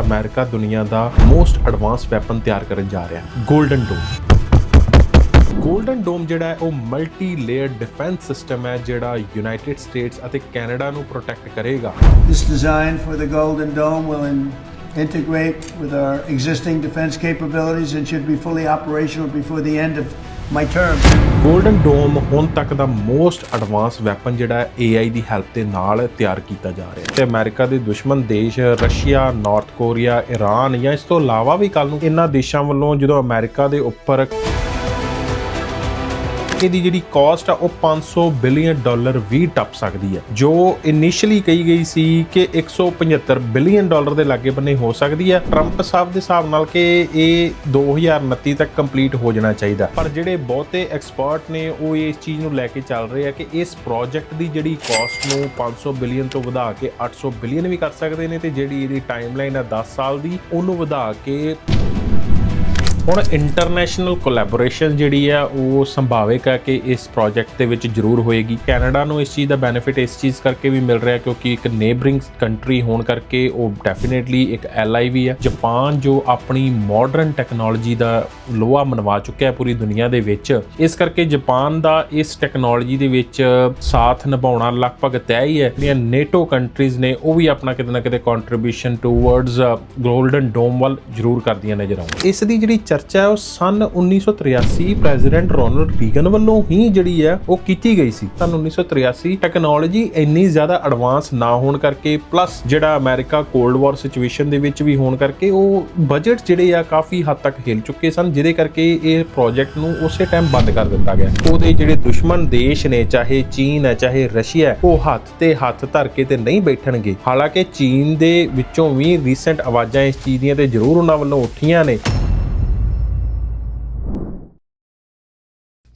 America ਦੁਨੀਆ ਦਾ most advance weapon ਤਿਆਰ ਕਰਨ ਜਾ ਰਿਹਾ ਹੈ 골ਡਨ ਡੋਮ 골ਡਨ ਡੋਮ ਜਿਹੜਾ ਹੈ ਉਹ ਮਲਟੀ ਲੇਅਰਡ ਡਿਫੈਂਸ ਸਿਸਟਮ ਹੈ ਜਿਹੜਾ ਯੂਨਾਈਟਿਡ ਸਟੇਟਸ ਅਤੇ ਕੈਨੇਡਾ ਨੂੰ ਪ੍ਰੋਟੈਕਟ ਕਰੇਗਾ This design for the Golden Dome will in- integrate with our existing defense capabilities and should be fully operational before the end of my term. Golden dome ਹੁਣ ਤੱਕ ਦਾ most advance weapon ਜਿਹੜਾ ਹੈ AI ਦੀ help ਦੇ ਨਾਲ ਤਿਆਰ ਕੀਤਾ ਜਾ ਰਿਹਾ ਹੈ ਤੇ ਅਮਰੀਕਾ ਦੇ ਦੁਸ਼ਮਣ ਦੇਸ਼ ਰਸ਼ੀਆ ਨਾਰਥ ਕੋਰੀਆ ਈਰਾਨ ਜਾਂ ਇਸ ਤੋਂ ਇਲਾਵਾ ਵੀ ਕੱਲ ਨੂੰ ਇਹਨਾਂ ਦੇਸ਼ਾਂ ਵੱਲੋਂ ਜਦੋਂ ਅਮਰੀਕਾ ਦੇ ਉੱਪਰ ਇਹਦੀ ਜਿਹੜੀ ਕਾਸਟ ਆ, ਉਹ 500 ਬਿਲੀਅਨ ਡਾਲਰ ਵੀ ਟੱਪ ਸਕਦੀ ਹੈ ਜੋ ਇਨੀਸ਼ੀਅਲੀ ਕਹੀ ਗਈ ਸੀ ਕਿ 175 ਬਿਲੀਅਨ ਡਾਲਰ ਦੇ ਲਾਗੇ ਬੰਨੇ ਹੋ ਸਕਦੀ ਹੈ ਟਰੰਪ ਸਾਹਿਬ ਦੇ ਹਿਸਾਬ ਨਾਲ ਕਿ ਇਹ 2029 ਤੱਕ ਕੰਪਲੀਟ ਹੋ ਜਾਣਾ ਚਾਹੀਦਾ। ਪਰ ਜਿਹੜੇ ਬਹੁਤੇ ਐਕਸਪਰਟ ਨੇ, ਉਹ ਇਸ ਚੀਜ਼ ਨੂੰ ਲੈ ਕੇ ਚੱਲ ਰਹੇ ਆ ਕਿ ਇਸ ਪ੍ਰੋਜੈਕਟ ਦੀ ਜਿਹੜੀ ਕਾਸਟ ਨੂੰ 500 ਬਿਲੀਅਨ ਤੋਂ ਵਧਾ ਕੇ 800 ਬਿਲੀਅਨ ਵੀ ਕਰ ਸਕਦੇ ਨੇ ਤੇ ਜਿਹੜੀ ਇਹਦੀ ਟਾਈਮਲਾਈਨ ਆ 10 ਸਾਲ ਦੀ, ਉਹਨੂੰ ਵਧਾ ਕੇ ਹੁਣ ਇੰਟਰਨੈਸ਼ਨਲ ਕੋਲੈਬੋਰੇਸ਼ਨ ਜਿਹੜੀ ਆ, ਉਹ ਸੰਭਾਵਿਕ ਹੈ ਕਿ ਇਸ ਪ੍ਰੋਜੈਕਟ ਦੇ ਵਿੱਚ ਜ਼ਰੂਰ ਹੋਏਗੀ। ਕੈਨੇਡਾ ਨੂੰ ਇਸ ਚੀਜ਼ ਦਾ ਬੈਨੀਫਿਟ ਇਸ ਚੀਜ਼ ਕਰਕੇ ਵੀ ਮਿਲ ਰਿਹਾ ਕਿਉਂਕਿ ਇੱਕ ਨੇਬਰਿੰਗ ਕੰਟਰੀ ਹੋਣ ਕਰਕੇ ਉਹ ਡੈਫੀਨਿਟਲੀ ਇੱਕ ਐਲਾਈ ਵੀ ਹੈ ਜਾਪਾਨ ਜੋ ਆਪਣੀ ਮਾਡਰਨ ਟੈਕਨੋਲੋਜੀ ਦਾ ਲੋਹਾ ਮਨਵਾ ਚੁੱਕਿਆ ਹੈ ਪੂਰੀ ਦੁਨੀਆ ਦੇ ਵਿੱਚ, ਇਸ ਕਰਕੇ ਜਾਪਾਨ ਦਾ ਇਸ ਟੈਕਨੋਲੋਜੀ ਦੇ ਵਿੱਚ ਸਾਥ ਨਿਭਾਉਣਾ ਲਗਭਗ ਤੈਅ ਹੀ ਹੈ। ਜਿਹੜੀਆਂ ਨੇਟੋ ਕੰਟਰੀਜ਼ ਨੇ, ਉਹ ਵੀ ਆਪਣਾ ਕਿਤੇ ਨਾ ਕਿਤੇ ਕੰਟਰੀਬਿਊਸ਼ਨ ਟੂਵਰਡਸ ਗੋਲਡਨ ਡੋਮ ਵੱਲ ਜ਼ਰੂਰ ਕਰਦੀਆਂ ਨਜ਼ਰ ਆਉਂਦੀਆਂ ਇਸ ਦੀ ਜਿਹੜੀ ਚਰਚਾ ਹੈ ਉਹ ਸਨ 1983 ਪ੍ਰੈਜ਼ੀਡੈਂਟ ਰੋਨਲਡ ਰੀਗਨ ਵੱਲੋਂ ਹੀ ਜਿਹੜੀ ਹੈ ਉਹ ਕੀਤੀ ਗਈ ਸੀ। ਸਨ 1983 ਟੈਕਨੋਲੋਜੀ ਇੰਨੀ ਜ਼ਿਆਦਾ ਐਡਵਾਂਸ ਨਾ ਹੋਣ ਕਰਕੇ ਪਲੱਸ ਜਿਹੜਾ ਅਮਰੀਕਾ ਕੋਲਡ ਵਾਰ ਸਿਚੁਏਸ਼ਨ ਦੇ ਵਿੱਚ ਵੀ ਹੋਣ ਕਰਕੇ ਉਹ ਬਜਟ ਜਿਹੜੇ ਆ ਕਾਫੀ ਹੱਦ ਤੱਕ ਹਿਲ ਚੁੱਕੇ ਸਨ, ਜਿਹਦੇ ਕਰਕੇ ਇਹ ਪ੍ਰੋਜੈਕਟ ਨੂੰ ਉਸੇ ਟਾਈਮ ਬੰਦ ਕਰ ਦਿੱਤਾ ਗਿਆ। ਉਹਦੇ ਜਿਹੜੇ ਦੁਸ਼ਮਣ ਦੇਸ਼ ਨੇ, ਚਾਹੇ ਚੀਨ ਹੈ, ਚਾਹੇ ਰਸ਼ੀਆ ਉਹ ਹੱਥ ਤੇ ਹੱਥ ਧਰ ਕੇ ਤੇ ਨਹੀਂ ਬੈਠਣਗੇ। ਹਾਲਾਂਕਿ ਚੀਨ ਦੇ ਵਿੱਚੋਂ ਵੀ ਰੀਸੈਂਟ ਆਵਾਜ਼ਾਂ ਇਸ ਚੀਜ਼ ਦੀਆਂ ਤੇ ਜ਼ਰੂਰ ਉਹਨਾਂ ਵੱਲੋਂ ਉੱਠੀਆਂ ਨੇ।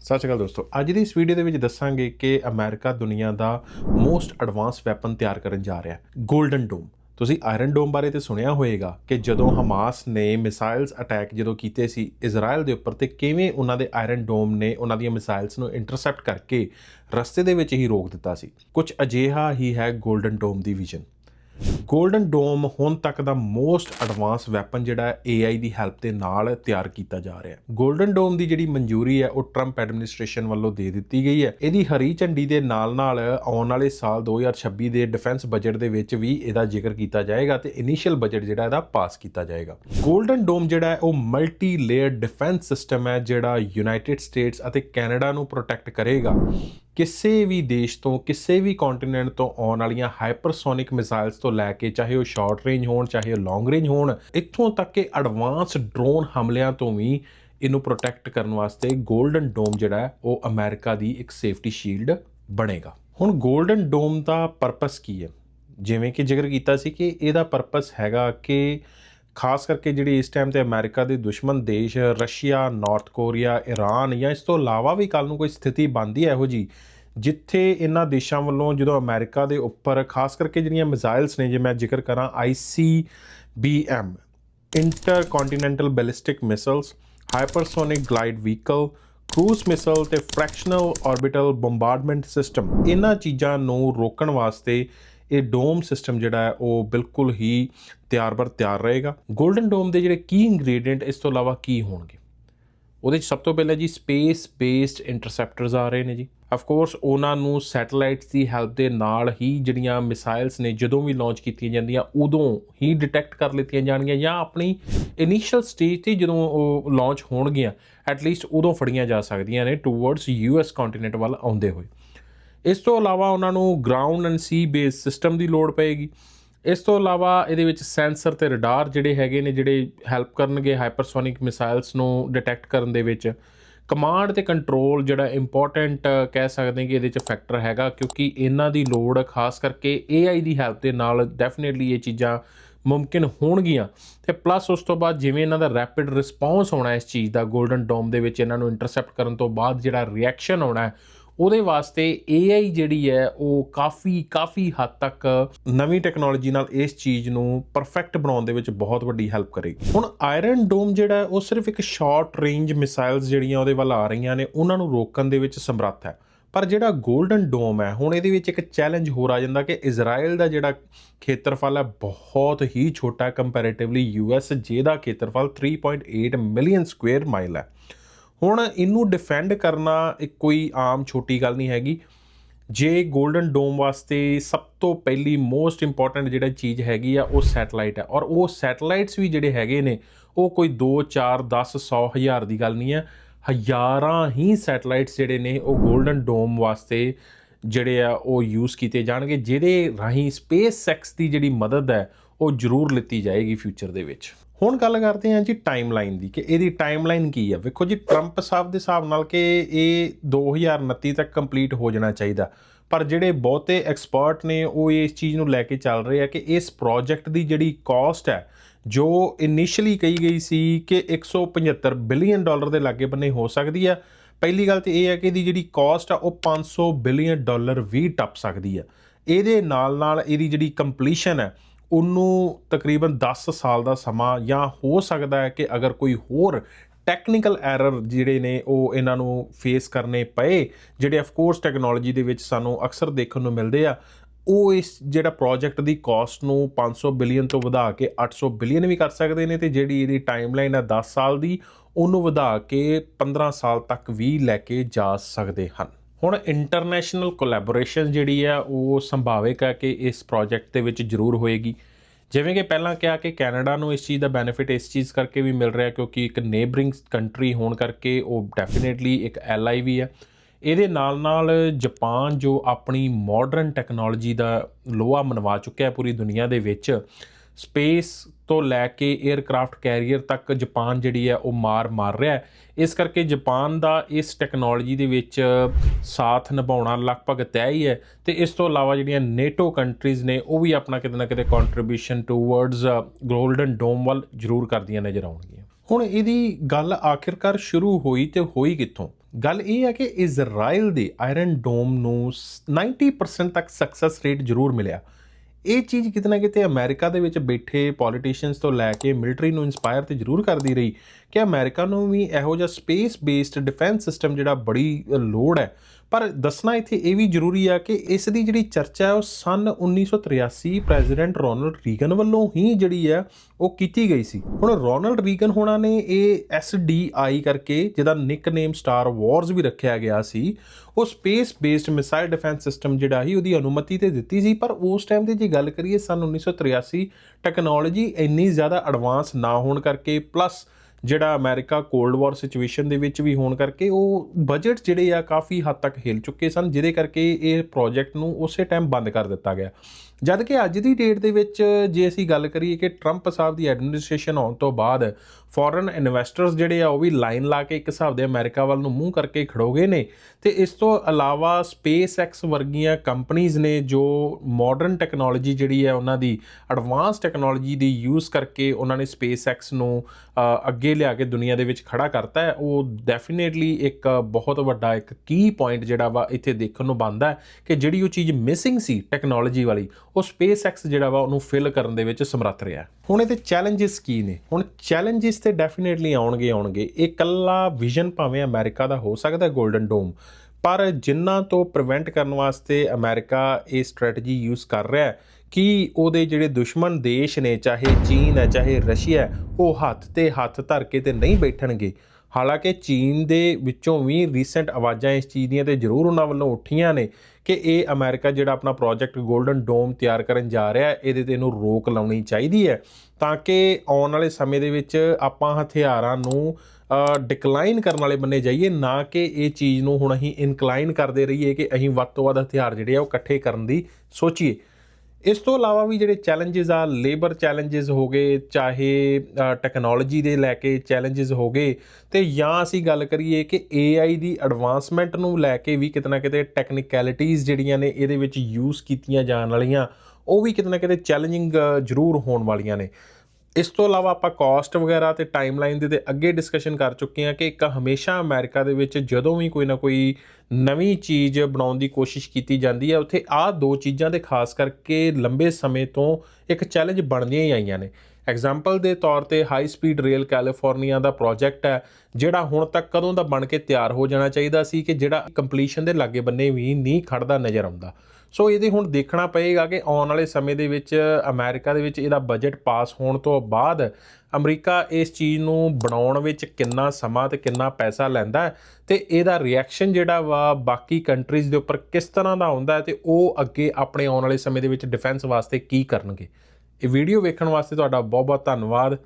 ਸਤਿ ਸ਼੍ਰੀ ਅਕਾਲ ਦੋਸਤੋ। ਅੱਜ ਦੀ ਇਸ ਵੀਡੀਓ ਦੇ ਵਿੱਚ ਦੱਸਾਂਗੇ ਕਿ ਅਮਰੀਕਾ ਦੁਨੀਆ ਦਾ ਮੋਸਟ ਐਡਵਾਂਸ ਵੈਪਨ ਤਿਆਰ ਕਰਨ ਜਾ ਰਿਹਾ ਹੈ 골ਡਨ ਡੋਮ ਤੁਸੀਂ ਆਇਰਨ ਡੋਮ ਬਾਰੇ ਤੇ ਸੁਣਿਆ ਹੋਵੇਗਾ ਕਿ ਜਦੋਂ ਹਮਾਸ ਨੇ ਮਿਸਾਈਲਸ ਅਟੈਕ ਜਦੋਂ ਕੀਤੇ ਸੀ ਇਜ਼ਰਾਈਲ ਦੇ ਉੱਪਰ ਤੇ ਕਿਵੇਂ ਉਹਨਾਂ ਦੇ ਆਇਰਨ ਡੋਮ ਨੇ ਉਹਨਾਂ ਦੀਆਂ ਮਿਸਾਈਲਸ ਨੂੰ ਇੰਟਰਸੈਪਟ ਕਰਕੇ ਰਸਤੇ ਦੇ ਵਿੱਚ ਹੀ ਰੋਕ ਦਿੱਤਾ ਸੀ। ਕੁਝ ਅਜਿਹਾ ਹੀ ਹੈ 골ਡਨ ਡੋਮ ਦੀ ਵਿਜ਼ਨ ਗੋਲਡਨ ਡੋਮ ਹੁਣ ਤੱਕ ਦਾ ਮੋਸਟ ਐਡਵਾਂਸ ਵੈਪਨ ਜਿਹੜਾ ਹੈ AI ਦੀ ਹੈਲਪ ਦੇ ਨਾਲ ਤਿਆਰ ਕੀਤਾ ਜਾ ਰਿਹਾ ਹੈ। ਗੋਲਡਨ ਡੋਮ ਦੀ ਜਿਹੜੀ ਮਨਜ਼ੂਰੀ ਹੈ, ਉਹ ਟਰੰਪ ਐਡਮਿਨਿਸਟ੍ਰੇਸ਼ਨ ਵੱਲੋਂ ਦੇ ਦਿੱਤੀ ਗਈ ਹੈ। ਇਹਦੀ ਹਰੀ ਝੰਡੀ ਦੇ ਨਾਲ-ਨਾਲ ਆਉਣ ਵਾਲੇ ਸਾਲ 2026 ਦੇ ਡਿਫੈਂਸ ਬਜਟ ਦੇ ਵਿੱਚ ਵੀ ਇਹਦਾ ਜ਼ਿਕਰ ਕੀਤਾ ਜਾਏਗਾ ਤੇ ਇਨੀਸ਼ੀਅਲ ਬਜਟ ਜਿਹੜਾ ਇਹਦਾ ਪਾਸ ਕੀਤਾ ਜਾਏਗਾ। ਗੋਲਡਨ ਡੋਮ ਜਿਹੜਾ ਹੈ, ਉਹ ਮਲਟੀ ਲੇਅਰ ਡਿਫੈਂਸ ਸਿਸਟਮ ਹੈ ਜਿਹੜਾ ਯੂਨਾਈਟਿਡ ਸਟੇਟਸ ਅਤੇ ਕੈਨੇਡਾ ਨੂੰ ਪ੍ਰੋਟੈਕਟ ਕਰੇਗਾ। ਕਿਸੇ ਵੀ ਦੇਸ਼ ਤੋਂ, ਕਿਸੇ ਵੀ ਕੰਟੀਨੈਂਟ ਤੋਂ ਆਉਣ ਵਾਲੀਆਂ ਹਾਈਪਰਸੋਨਿਕ ਮਿਸਾਈਲਸ ਤੋਂ ਲੈ ਕੇ, ਚਾਹੇ ਉਹ ਸ਼ਾਰਟ ਰੇਂਜ ਹੋਣ, ਚਾਹੇ ਉਹ ਲੌਂਗ ਰੇਂਜ ਹੋਣ, ਇੱਥੋਂ ਤੱਕ ਕਿ ਐਡਵਾਂਸ ਡਰੋਨ ਹਮਲਿਆਂ ਤੋਂ ਵੀ ਇਹਨੂੰ ਪ੍ਰੋਟੈਕਟ ਕਰਨ ਵਾਸਤੇ 골ਡਨ ਡੋਮ ਜਿਹੜਾ ਉਹ ਅਮਰੀਕਾ ਦੀ ਇੱਕ ਸੇਫਟੀ ਸ਼ੀਲਡ ਬਣੇਗਾ। ਹੁਣ 골ਡਨ ਡੋਮ ਦਾ ਪਰਪਸ ਕੀ ਹੈ? ਜਿਵੇਂ ਕਿ ਜ਼ਿਕਰ ਕੀਤਾ ਸੀ ਕਿ ਇਹਦਾ ਪਰਪਸ ਹੈਗਾ ਕਿ ਖਾਸ ਕਰਕੇ ਜਿਹੜੀ ਇਸ ਟਾਈਮ ਤੇ ਅਮਰੀਕਾ ਦੇ ਦੁਸ਼ਮਣ ਦੇਸ਼ ਰਸ਼ੀਆ ਨਾਰਥ ਕੋਰੀਆ ਈਰਾਨ ਜਾਂ ਇਸ ਤੋਂ ਇਲਾਵਾ ਵੀ ਕੱਲ ਨੂੰ ਕੋਈ ਸਥਿਤੀ ਬਣਦੀ ਹੈ ਇਹੋ ਜੀ, ਜਿੱਥੇ ਇਹਨਾਂ ਦੇਸ਼ਾਂ ਵੱਲੋਂ ਜਦੋਂ ਅਮਰੀਕਾ ਦੇ ਉੱਪਰ ਖਾਸ ਕਰਕੇ ਜਿਹੜੀਆਂ ਮਿਜ਼ਾਈਲਸ ਨੇ, ਜੇ ਮੈਂ ਜ਼ਿਕਰ ਕਰਾਂ ICBM intercontinental ballistic missiles hypersonic glide vehicle cruise missile ਤੇ ਫ੍ਰੈਕਸ਼ਨਲ ਆਰਬਿਟਲ ਬੰਬਾਰਡਮੈਂਟ ਸਿਸਟਮ ਇਹਨਾਂ ਚੀਜ਼ਾਂ ਨੂੰ ਰੋਕਣ ਵਾਸਤੇ ਇਹ ਡੋਮ ਸਿਸਟਮ ਜਿਹੜਾ ਹੈ, ਉਹ ਬਿਲਕੁਲ ਹੀ ਤਿਆਰ ਬਰ ਤਿਆਰ ਰਹੇਗਾ। 골ਡਨ ਡੋਮ ਦੇ ਜਿਹੜੇ ਕੀ ਇੰਗਰੀਡੀਐਂਟ ਇਸ ਤੋਂ ਇਲਾਵਾ ਕੀ ਹੋਣਗੇ? ਉਹਦੇ ਵਿੱਚ ਸਭ ਤੋਂ ਪਹਿਲਾਂ ਜੀ ਸਪੇਸ ਬੇਸਡ ਇੰਟਰਸੈਪਟਰਸ ਆ ਰਹੇ ਨੇ ਜੀ। ਆਫ ਕੋਰਸ ਉਹਨਾਂ ਨੂੰ ਸੈਟੇਲਾਈਟਸ ਦੀ ਹੈਲਪ ਦੇ ਨਾਲ ਹੀ ਜਿਹੜੀਆਂ ਮਿਸਾਈਲਸ ਨੇ, ਜਦੋਂ ਵੀ ਲਾਂਚ ਕੀਤੀਆਂ ਜਾਂਦੀਆਂ, ਉਦੋਂ ਹੀ ਡਿਟੈਕਟ ਕਰ ਲਿੱਤੀਆਂ ਜਾਣਗੀਆਂ ਜਾਂ ਆਪਣੀ ਇਨੀਸ਼ੀਅਲ ਸਟੇਜ ਤੇ ਜਦੋਂ ਉਹ ਲਾਂਚ ਹੋਣਗੀਆਂ ਐਟਲੀਸਟ ਉਦੋਂ ਫੜੀਆਂ ਜਾ ਸਕਦੀਆਂ ਨੇ ਟੂਵਰਡਸ ਯੂਐਸ ਕੰਟੀਨੈਂਟ ਵੱਲ ਆਉਂਦੇ ਹੋਏ। ਇਸ ਤੋਂ ਇਲਾਵਾ ਉਹਨਾਂ ਨੂੰ ground and sea base system ਦੀ ਲੋੜ ਪਏਗੀ। ਇਸ ਤੋਂ ਇਲਾਵਾ ਇਹਦੇ ਵਿੱਚ ਸੈਂਸਰ ਤੇ ਰਡਾਰ ਜਿਹੜੇ ਹੈਗੇ ਨੇ, ਜਿਹੜੇ ਹੈਲਪ ਕਰਨਗੇ ਹਾਈਪਰਸੋਨਿਕ ਮਿਸਾਈਲਸ ਨੂੰ ਡਿਟੈਕਟ ਕਰਨ ਦੇ ਵਿੱਚ। ਕਮਾਂਡ ਤੇ ਕੰਟਰੋਲ ਜਿਹੜਾ ਇੰਪੋਰਟੈਂਟ ਕਹਿ ਸਕਦੇ ਕਿ ਇਹਦੇ ਚ ਫੈਕਟਰ ਹੈਗਾ, ਕਿਉਂਕਿ ਇਹਨਾਂ ਦੀ ਲੋੜ ਖਾਸ ਕਰਕੇ AI ਦੀ ਹੈਲਪ ਦੇ ਨਾਲ ਡੈਫੀਨਿਟਲੀ ਇਹ ਚੀਜ਼ਾਂ ਮੁਮਕਿਨ ਹੋਣਗੀਆਂ। ਤੇ ਪਲੱਸ ਉਸ ਤੋਂ ਬਾਅਦ ਜਿਵੇਂ ਇਹਨਾਂ ਦਾ ਰੈਪਿਡ ਰਿਸਪੌਂਸ ਹੋਣਾ ਇਸ ਚੀਜ਼ ਦਾ 골ਡਨ ਡੋਮ ਦੇ ਵਿੱਚ ਇਹਨਾਂ ਨੂੰ ਇੰਟਰਸੈਪਟ ਕਰਨ ਤੋਂ ਬਾਅਦ ਜਿਹੜਾ ਰਿਐਕਸ਼ਨ ਆਉਣਾ ਉਹਦੇ ਵਾਸਤੇ AI ਜਿਹੜੀ ਹੈ, ਉਹ ਕਾਫੀ ਕਾਫੀ ਹੱਦ ਤੱਕ ਨਵੀਂ ਟੈਕਨੋਲੋਜੀ ਨਾਲ ਇਸ ਚੀਜ਼ ਨੂੰ ਪਰਫੈਕਟ ਬਣਾਉਣ ਦੇ ਵਿੱਚ ਬਹੁਤ ਵੱਡੀ ਹੈਲਪ ਕਰੇਗੀ। ਹੁਣ ਆਇਰਨ ਡੋਮ ਜਿਹੜਾ ਉਹ ਸਿਰਫ ਇੱਕ ਸ਼ਾਰਟ ਰੇਂਜ ਮਿਸਾਈਲਸ ਜਿਹੜੀਆਂ ਉਹਦੇ ਵੱਲ ਆ ਰਹੀਆਂ ਨੇ, ਉਹਨਾਂ ਨੂੰ ਰੋਕਣ ਦੇ ਵਿੱਚ ਸਮਰੱਥ ਹੈ। ਪਰ ਜਿਹੜਾ 골ਡਨ ਡੋਮ ਹੈ, ਹੁਣ ਇਹਦੇ ਵਿੱਚ ਇੱਕ ਚੈਲੰਜ ਹੋਰ ਆ ਜਾਂਦਾ ਕਿ ਇਜ਼ਰਾਈਲ ਦਾ ਜਿਹੜਾ ਖੇਤਰਫਲ ਹੈ, ਬਹੁਤ ਹੀ ਛੋਟਾ ਕੰਪੈਰੀਟਿਵਲੀ ਯੂਐਸ ਜਿਹਦਾ ਖੇਤਰਫਲ 3.8 ਮਿਲੀਅਨ ਸਕੁਅਰ ਮਾਈਲ ਹੈ। ਹੁਣ ਇਹਨੂੰ ਡਿਫੈਂਡ ਕਰਨਾ ਇੱਕ ਕੋਈ ਆਮ ਛੋਟੀ ਗੱਲ ਨਹੀਂ ਹੈਗੀ। ਜੇ 골ਡਨ ਡੋਮ ਵਾਸਤੇ ਸਭ ਤੋਂ ਪਹਿਲੀ ਮੋਸਟ ਇੰਪੋਰਟੈਂਟ ਜਿਹੜਾ ਚੀਜ਼ ਹੈਗੀ ਆ, ਉਹ ਸੈਟਲਾਈਟ ਹੈ ਔਰ ਉਹ ਸੈਟਲਾਈਟਸ ਵੀ ਜਿਹੜੇ ਹੈਗੇ ਨੇ, ਉਹ ਕੋਈ 2 4 10 100 ਹਜ਼ਾਰ ਦੀ ਗੱਲ ਨਹੀਂ ਹੈ ਹਜ਼ਾਰਾਂ ਹੀ ਸੈਟਲਾਈਟਸ ਜਿਹੜੇ ਨੇ, ਉਹ 골ਡਨ ਡੋਮ ਵਾਸਤੇ ਜਿਹੜੇ ਆ, ਉਹ ਯੂਜ਼ ਕੀਤੇ ਜਾਣਗੇ, ਜਿਹਦੇ ਰਾਹੀਂ ਸਪੇਸ ਸੈਕਸ ਦੀ ਜਿਹੜੀ ਮਦਦ ਹੈ, ਉਹ ਜ਼ਰੂਰ ਲਿੱਤੀ ਜਾਏਗੀ ਫਿਊਚਰ ਦੇ ਵਿੱਚ। ਹੁਣ ਗੱਲ ਕਰਦੇ ਹਾਂ ਜੀ ਟਾਈਮਲਾਈਨ ਦੀ ਕਿ ਇਹਦੀ ਟਾਈਮਲਾਈਨ ਕੀ ਆ। ਵੇਖੋ ਜੀ ਟਰੰਪ ਸਾਹਿਬ ਦੇ ਹਿਸਾਬ ਨਾਲ ਕਿ ਇਹ 2029 ਤੱਕ ਕੰਪਲੀਟ ਹੋ ਜਾਣਾ ਚਾਹੀਦਾ। ਪਰ ਜਿਹੜੇ ਬਹੁਤੇ ਐਕਸਪਰਟ ਨੇ, ਉਹ ਇਸ ਚੀਜ਼ ਨੂੰ ਲੈ ਕੇ ਚੱਲ ਰਹੇ ਆ ਕਿ ਇਸ ਪ੍ਰੋਜੈਕਟ ਦੀ ਜਿਹੜੀ ਕਾਸਟ ਹੈ, ਜੋ ਇਨੀਸ਼ੀਅਲੀ ਕਹੀ ਗਈ ਸੀ ਕਿ 175 ਬਿਲੀਅਨ ਡਾਲਰ ਦੇ ਲਾਗੇ ਬੰਨੇ ਹੋ ਸਕਦੀ ਆ, ਪਹਿਲੀ ਗੱਲ ਤੇ ਇਹ ਹੈ ਕਿ ਇਹਦੀ ਜਿਹੜੀ ਕਾਸਟ ਆ, ਉਹ 500 ਬਿਲੀਅਨ ਡਾਲਰ ਵੀ ਟੱਪ ਸਕਦੀ ਆ। ਇਹਦੇ ਨਾਲ ਨਾਲ ਇਹਦੀ ਜਿਹੜੀ ਕੰਪਲੀਸ਼ਨ ਹੈ ਉਹਨੂੰ ਤਕਰੀਬਨ 10 ਸਾਲ ਦਾ ਸਮਾਂ ਜਾਂ ਹੋ ਸਕਦਾ ਹੈ ਕਿ ਅਗਰ ਕੋਈ ਹੋਰ ਟੈਕਨੀਕਲ ਐਰਰ ਜਿਹੜੇ ਨੇ ਉਹ ਇਹਨਾਂ ਨੂੰ ਫੇਸ ਕਰਨੇ ਪਏ, ਜਿਹੜੇ ਆਫ ਕੋਰਸ ਟੈਕਨੋਲੋਜੀ ਦੇ ਵਿੱਚ ਸਾਨੂੰ ਅਕਸਰ ਦੇਖਣ ਨੂੰ ਮਿਲਦੇ ਆ, ਉਹ ਇਸ ਜਿਹੜਾ ਪ੍ਰੋਜੈਕਟ ਦੀ ਕਾਸਟ ਨੂੰ 500 ਬਿਲੀਅਨ ਤੋਂ ਵਧਾ ਕੇ 800 ਬਿਲੀਅਨ ਵੀ ਕਰ ਸਕਦੇ ਨੇ ਤੇ ਜਿਹੜੀ ਇਹਦੀ ਟਾਈਮਲਾਈਨ ਹੈ 10 ਸਾਲ ਦੀ, ਉਹਨੂੰ ਵਧਾ ਕੇ 15 ਸਾਲ ਤੱਕ ਵੀ ਲੈ ਕੇ ਜਾ ਸਕਦੇ ਹਨ। ਹੁਣ ਇੰਟਰਨੈਸ਼ਨਲ ਕੋਲੈਬੋਰੇਸ਼ਨ ਜਿਹੜੀ ਆ, ਉਹ ਸੰਭਾਵਿਕ ਹੈ ਕਿ ਇਸ ਪ੍ਰੋਜੈਕਟ ਦੇ ਵਿੱਚ ਜ਼ਰੂਰ ਹੋਏਗੀ। ਜਿਵੇਂ ਕਿ ਪਹਿਲਾਂ ਕਿਹਾ ਕਿ ਕੈਨੇਡਾ ਨੂੰ ਇਸ ਚੀਜ਼ ਦਾ ਬੈਨੀਫਿਟ ਇਸ ਚੀਜ਼ ਕਰਕੇ ਵੀ ਮਿਲ ਰਿਹਾ ਕਿਉਂਕਿ ਇੱਕ ਨੇਬਰਿੰਗ ਕੰਟਰੀ ਹੋਣ ਕਰਕੇ ਉਹ ਡੈਫੀਨੇਟਲੀ ਇੱਕ ਐਲਆਈ ਵੀ ਹੈ ਇਹਦੇ ਨਾਲ ਨਾਲ ਜਾਪਾਨ ਜੋ ਆਪਣੀ ਮਾਡਰਨ ਟੈਕਨੋਲੋਜੀ ਦਾ ਲੋਹਾ ਮਨਵਾ ਚੁੱਕਿਆ ਹੈ ਪੂਰੀ ਦੁਨੀਆ ਦੇ ਵਿੱਚ ਸਪੇਸ ਤੋਂ ਲੈ ਕੇ 에ਅਰਕ੍ਰਾਫਟ ਕੈਰੀਅਰ ਤੱਕ ਜਾਪਾਨ ਜਿਹੜੀ ਹੈ ਉਹ ਮਾਰ ਮਾਰ ਰਿਹਾ ਹੈ। ਇਸ ਕਰਕੇ ਜਾਪਾਨ ਦਾ ਇਸ ਟੈਕਨੋਲੋਜੀ ਦੇ ਵਿੱਚ ਸਾਥ ਨਿਭਾਉਣਾ ਲਗਭਗ ਤੈਅ ਹੀ ਹੈ ਤੇ ਇਸ ਤੋਂ ਇਲਾਵਾ ਜਿਹੜੀਆਂ ਨੇਟੋ ਕੰਟਰੀਜ਼ ਨੇ ਉਹ ਵੀ ਆਪਣਾ ਕਿਤੇ ਨਾ ਕਿਤੇ ਕੰਟਰੀਬਿਊਸ਼ਨ ਟੂਵਰਡਸ 골ਡਨ ਡੋਮ ਵੱਲ ਜ਼ਰੂਰ ਕਰਦੀਆਂ ਨਜ਼ਰ ਆਉਣਗੀਆਂ। ਹੁਣ ਇਹਦੀ ਗੱਲ ਆਖਿਰਕਾਰ ਸ਼ੁਰੂ ਹੋਈ ਤੇ ਹੋਈ ਕਿੱਥੋਂ? ਗੱਲ ਇਹ ਹੈ ਕਿ ਇਜ਼ਰਾਈਲ ਦੇ ਆਇਰਨ ਡੋਮ ਨੂੰ 90% ਤੱਕ ਸਕਸੈਸ ਰੇਟ ਜ਼ਰੂਰ ਮਿਲਿਆ। ਇਹ ਚੀਜ਼ ਕਿਤੇ ਨਾ ਕਿਤੇ ਅਮਰੀਕਾ ਦੇ ਵਿੱਚ ਬੈਠੇ ਪੋਲੀਟੀਸ਼ੀਅਨਸ ਤੋਂ ਲੈ ਕੇ ਮਿਲਟਰੀ ਨੂੰ ਇਨਸਪਾਇਰ ਤੇ ਜ਼ਰੂਰ ਕਰਦੀ ਰਹੀ ਕਿ ਅਮਰੀਕਾ ਨੂੰ ਵੀ ਇਹੋ ਜਿਹਾ ਸਪੇਸ ਬੇਸਡ ਡਿਫੈਂਸ ਸਿਸਟਮ ਜਿਹੜਾ ਬੜੀ ਲੋੜ ਹੈ ਪਰ ਦੱਸਣਾ ਇੱਥੇ ਇਹ ਵੀ ਜ਼ਰੂਰੀ ਆ ਕਿ ਇਸ ਦੀ ਜਿਹੜੀ ਚਰਚਾ ਹੈ ਉਹ ਸਨ 1983 ਪ੍ਰੈਜ਼ੀਡੈਂਟ ਰੋਨਲਡ ਰੀਗਨ ਵੱਲੋਂ ਹੀ ਜਿਹੜੀ ਹੈ ਉਹ ਕੀਤੀ ਗਈ ਸੀ। ਹੁਣ ਰੋਨਲਡ ਰੀਗਨ ਹੋਣਾ ਨੇ ਇਹ ਐਸਡੀਆਈ ਕਰਕੇ ਜਿਹਦਾ ਨਿਕਨੇਮ ਸਟਾਰ ਵਾਰਸ ਵੀ ਰੱਖਿਆ ਗਿਆ ਸੀ, ਉਹ space based missile defence system ਜਿਹੜਾ ਹੀ ਉਹਦੀ ਅਨੁਮਤੀ ਤੇ ਦਿੱਤੀ ਸੀ, ਪਰ ਉਸ ਟਾਈਮ ਤੇ ਜੇ ਗੱਲ ਕਰੀਏ ਸਨ 1983 ਟੈਕਨੋਲੋਜੀ ਇੰਨੀ ਜ਼ਿਆਦਾ ਐਡਵਾਂਸ ਨਾ ਹੋਣ ਕਰਕੇ, ਪਲੱਸ ਜਿਹੜਾ ਅਮਰੀਕਾ ਕੋਲਡ ਵਾਰ ਸਿਚੁਏਸ਼ਨ ਦੇ ਵਿੱਚ ਵੀ ਹੋਣ ਕਰਕੇ ਉਹ ਬਜਟ ਜਿਹੜੇ ਆ ਕਾਫੀ ਹੱਦ ਤੱਕ ਹਿਲ ਚੁੱਕੇ ਸਨ, ਜਿਹਦੇ ਕਰਕੇ ਇਹ ਪ੍ਰੋਜੈਕਟ ਨੂੰ ਉਸੇ ਟਾਈਮ ਬੰਦ ਕਰ ਦਿੱਤਾ ਗਿਆ। ਜਦ ਕਿ ਅੱਜ ਦੀ ਡੇਟ ਦੇ ਵਿੱਚ ਜੇ ਅਸੀਂ ਗੱਲ ਕਰੀਏ ਕਿ ਟਰੰਪ ਸਾਹਿਬ ਦੀ ਐਡਮਿਨਿਸਟ੍ਰੇਸ਼ਨ ਆਉਣ ਤੋਂ ਬਾਅਦ ਫੋਰਨ ਇਨਵੈਸਟਰਸ ਜਿਹੜੇ ਆ ਉਹ ਵੀ ਲਾਈਨ ਲਾ ਕੇ ਇੱਕ ਹਿਸਾਬ ਦੇ ਅਮਰੀਕਾ ਵੱਲ ਨੂੰ ਮੂੰਹ ਕਰਕੇ ਖੜੋਗੇ ਨੇ। ਤੇ ਇਸ ਤੋਂ ਇਲਾਵਾ ਸਪੇਸ ਐਕਸ ਵਰਗੀਆਂ ਕੰਪਨੀਆਂ ਨੇ ਜੋ ਮਾਡਰਨ ਟੈਕਨੋਲੋਜੀ ਜਿਹੜੀ ਹੈ ਉਹਨਾਂ ਦੀ ਐਡਵਾਂਸ ਟੈਕਨੋਲੋਜੀ ਦੀ ਯੂਜ਼ ਕਰਕੇ ਉਹਨਾਂ ਨੇ ਸਪੇਸ ਐਕਸ ਨੂੰ ਅੱਗੇ ਲਿਆ ਕੇ ਦੁਨੀਆ ਦੇ ਵਿੱਚ ਖੜਾ ਕਰਤਾ ਹੈ। ਉਹ ਡੈਫੀਨੇਟਲੀ ਇੱਕ ਬਹੁਤ ਵੱਡਾ ਇੱਕ ਕੀ ਪੁਆਇੰਟ ਜਿਹੜਾ ਵਾ ਇੱਥੇ ਦੇਖਣ ਨੂੰ ਬਣਦਾ ਹੈ ਕਿ ਜਿਹੜੀ ਉਹ ਚੀਜ਼ ਮਿਸਿੰਗ ਸੀ ਟੈਕਨੋਲੋਜੀ ਵਾਲੀ ਉਹ ਸਪੇਸ ਐਕਸ ਜਿਹੜਾ ਵਾ ਉਹਨੂੰ ਫਿਲ ਕਰਨ ਦੇ ਵਿੱਚ ਸਮਰੱਥ ਰਿਹਾ ਹੁਣ ਇਹਦੇ ਚੈਲੰਜਸ ਕੀ ਨੇ? ਹੁਣ ਚੈਲੰਜਸ ਤੇ ਡੈਫੀਨੇਟਲੀ ਆਉਣਗੇ ਆਉਣਗੇ। ਇਹ ਕੱਲਾ ਵਿਜ਼ਨ ਭਾਵੇਂ ਅਮਰੀਕਾ ਦਾ ਹੋ ਸਕਦਾ 골ਡਨ ਡੋਮ ਪਰ ਜਿੰਨਾਂ ਤੋਂ ਪ੍ਰੀਵੈਂਟ ਕਰਨ ਵਾਸਤੇ ਅਮਰੀਕਾ ਇਹ ਸਟ੍ਰੈਟਜੀ ਯੂਜ਼ ਕਰ ਰਿਹਾ ਹੈ ਕਿ ਉਹਦੇ ਜਿਹੜੇ ਦੁਸ਼ਮਣ ਦੇਸ਼ ਨੇ, ਚਾਹੇ ਚੀਨ ਹੈ, ਚਾਹੇ ਰਸ਼ੀਆ ਉਹ ਹੱਥ ਤੇ ਹੱਥ ਧਰ ਕੇ ਤੇ ਨਹੀਂ ਬੈਠਣਗੇ। ਹਾਲਾਂਕਿ ਚੀਨ ਦੇ ਵਿੱਚੋਂ ਵੀ ਰੀਸੈਂਟ ਆਵਾਜ਼ਾਂ ਇਸ ਚੀਜ਼ ਦੀਆਂ ਤੇ ਜ਼ਰੂਰ ਉਹਨਾਂ ਵੱਲੋਂ ਉੱਠੀਆਂ ਨੇ ਕਿ ਇਹ ਅਮਰੀਕਾ ਜਿਹੜਾ ਆਪਣਾ ਪ੍ਰੋਜੈਕਟ 골ਡਨ ਡੋਮ ਤਿਆਰ ਕਰਨ ਜਾ ਰਿਹਾ ਹੈ, ਇਹਦੇ ਤੇ ਇਹਨੂੰ ਰੋਕ ਲਾਉਣੀ ਚਾਹੀਦੀ ਹੈ ਤਾਂ ਕਿ ਆਉਣ ਵਾਲੇ ਸਮੇਂ ਦੇ ਵਿੱਚ ਆਪਾਂ ਹਥਿਆਰਾਂ ਨੂੰ ਡਿਕਲਾਈਨ ਕਰਨ ਵਾਲੇ ਬੰਨੇ ਜਾਈਏ, ਨਾ ਕਿ ਇਹ ਚੀਜ਼ ਨੂੰ ਹੁਣ ਅਸੀਂ ਇਨਕਲਾਈਨ ਕਰਦੇ ਰਹੀਏ ਕਿ ਅਸੀਂ ਵੱਧ ਤੋਂ ਵੱਧ ਹਥਿਆਰ ਜਿਹੜੇ ਆ ਉਹ ਇਕੱਠੇ ਕਰਨ ਦੀ ਸੋਚੀਏ। ਇਸ ਤੋਂ ਇਲਾਵਾ ਵੀ ਜਿਹੜੇ ਚੈਲੰਜਸ ਆ ਲੇਬਰ ਚੈਲੰਜਸ ਹੋ ਗਏ, ਚਾਹੇ ਟੈਕਨੋਲੋਜੀ ਦੇ ਲੈ ਕੇ ਚੈਲੰਜਸ ਹੋ ਗਏ, ਤੇ ਜਾਂ ਅਸੀਂ ਗੱਲ ਕਰੀਏ ਕਿ AI ਦੀ ਐਡਵਾਂਸਮੈਂਟ ਨੂੰ ਲੈ ਕੇ ਵੀ ਕਿਤੇ ਨਾ ਕਿਤੇ ਟੈਕਨੀਕੈਲਿਟੀਜ਼ ਜਿਹੜੀਆਂ ਨੇ ਇਹਦੇ ਵਿੱਚ ਯੂਜ਼ ਕੀਤੀਆਂ ਜਾਣ ਵਾਲੀਆਂ, ਉਹ ਵੀ ਕਿਤੇ ਨਾ ਕਿਤੇ ਚੈਲੰਜਿੰਗ ਜ਼ਰੂਰ ਹੋਣ ਵਾਲੀਆਂ ਨੇ। ਇਸ ਤੋਂ ਇਲਾਵਾ ਆਪਾਂ ਕਾਸਟ ਵਗੈਰਾ ਤੇ ਟਾਈਮਲਾਈਨ ਦੇ ਤੇ ਅੱਗੇ ਡਿਸਕਸ਼ਨ ਕਰ ਚੁੱਕੇ ਹਾਂ ਕਿ ਇੱਕ ਹਮੇਸ਼ਾ ਅਮਰੀਕਾ ਦੇ ਵਿੱਚ ਜਦੋਂ ਵੀ ਕੋਈ ਨਾ ਕੋਈ ਨਵੀਂ ਚੀਜ਼ ਬਣਾਉਣ ਦੀ ਕੋਸ਼ਿਸ਼ ਕੀਤੀ ਜਾਂਦੀ ਹੈ, ਉੱਥੇ ਆਹ ਦੋ ਚੀਜ਼ਾਂ ਦੇ ਖਾਸ ਕਰਕੇ ਲੰਬੇ ਸਮੇਂ ਤੋਂ ਇੱਕ ਚੈਲੰਜ ਬਣਦੀਆਂ ਹੀ ਆਈਆਂ ਨੇ। ਐਗਜ਼ਾਮਪਲ ਦੇ ਤੌਰ ਤੇ ਹਾਈ ਸਪੀਡ ਰੇਲ ਕੈਲੀਫੋਰਨੀਆ ਦਾ ਪ੍ਰੋਜੈਕਟ ਹੈ, ਜਿਹੜਾ ਹੁਣ ਤੱਕ ਕਦੋਂ ਦਾ ਬਣ ਕੇ ਤਿਆਰ ਹੋ ਜਾਣਾ ਚਾਹੀਦਾ ਸੀ ਕਿ ਜਿਹੜਾ ਕੰਪਲੀਸ਼ਨ ਦੇ ਲਾਗੇ ਬੰਨੇ ਵੀ ਨਹੀਂ ਖੜਦਾ ਨਜ਼ਰ ਆਉਂਦਾ। ਸੋ ਇਹਦੇ ਹੁਣ ਦੇਖਣਾ ਪਏਗਾ ਕਿ ਆਉਣ ਵਾਲੇ ਸਮੇਂ ਦੇ ਵਿੱਚ ਅਮਰੀਕਾ ਦੇ ਵਿੱਚ ਇਹਦਾ ਬਜਟ ਪਾਸ ਹੋਣ ਤੋਂ ਬਾਅਦ ਅਮਰੀਕਾ ਇਸ ਚੀਜ਼ ਨੂੰ ਬਣਾਉਣ ਵਿੱਚ ਕਿੰਨਾ ਸਮਾਂ ਤੇ ਕਿੰਨਾ ਪੈਸਾ ਲੈਂਦਾ ਹੈ ਤੇ ਇਹਦਾ ਰਿਐਕਸ਼ਨ ਜਿਹੜਾ ਵਾ ਬਾਕੀ ਕੰਟਰੀਜ਼ ਦੇ ਉੱਪਰ ਕਿਸ ਤਰ੍ਹਾਂ ਦਾ ਹੁੰਦਾ ਹੈ ਤੇ ਉਹ ਅੱਗੇ ਆਪਣੇ ਆਉਣ ਵਾਲੇ ਸਮੇਂ ਦੇ ਵਿੱਚ ਡਿਫੈਂਸ ਵਾਸਤੇ ਕੀ ਕਰਨਗੇ। ਇਹ ਵੀਡੀਓ ਵੇਖਣ ਵਾਸਤੇ ਤੁਹਾਡਾ ਬਹੁਤ ਬਹੁਤ ਧੰਨਵਾਦ।